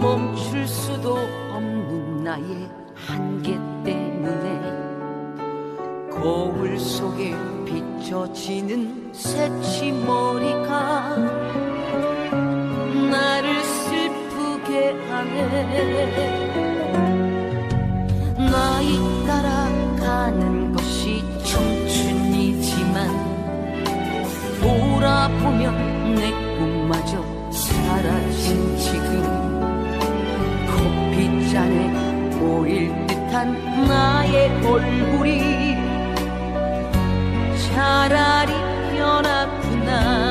멈출 수도 없는 나의 한계 때문에 거울 속에 비춰지는 새치 머리가 듯한 나의 얼굴이 차라리 변하구나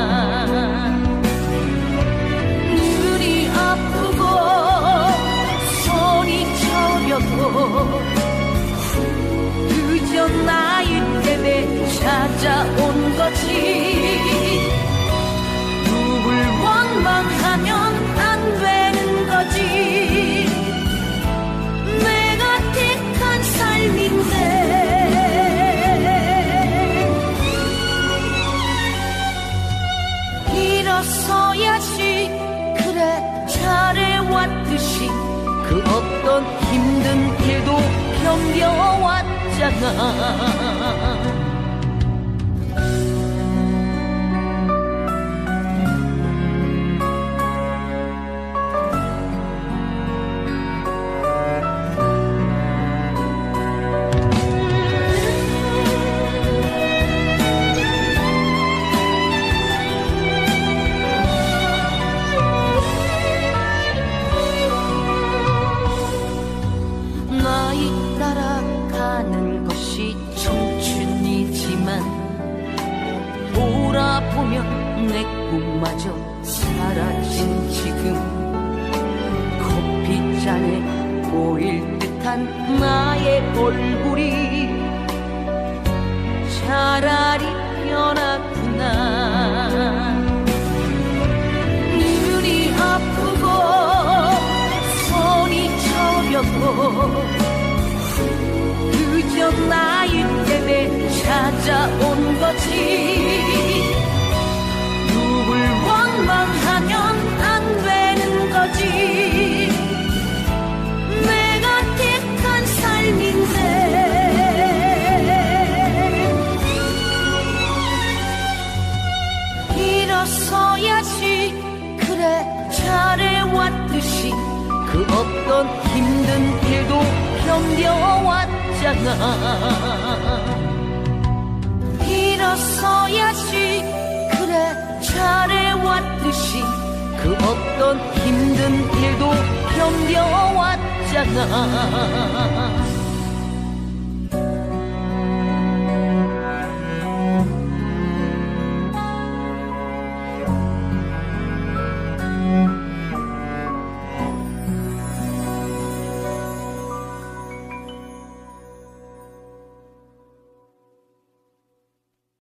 일어서야지. 그래 잘해왔듯이. 그 어떤 힘든 길도 견뎌왔잖아 돌아보면 내 꿈마저 사라진 지금. 커피잔에 보일 듯한 나의 얼굴이 차라리 변하구나. 눈이 아프고 손이 저려도 그저 나이 때문에 찾아온 거 일어서야지. 그래 잘해왔듯이. 그 어떤 힘든 길도 견뎌왔잖아. 일어서야지. 그래 잘해왔듯이. 그 어떤 힘든 길도 견뎌왔잖아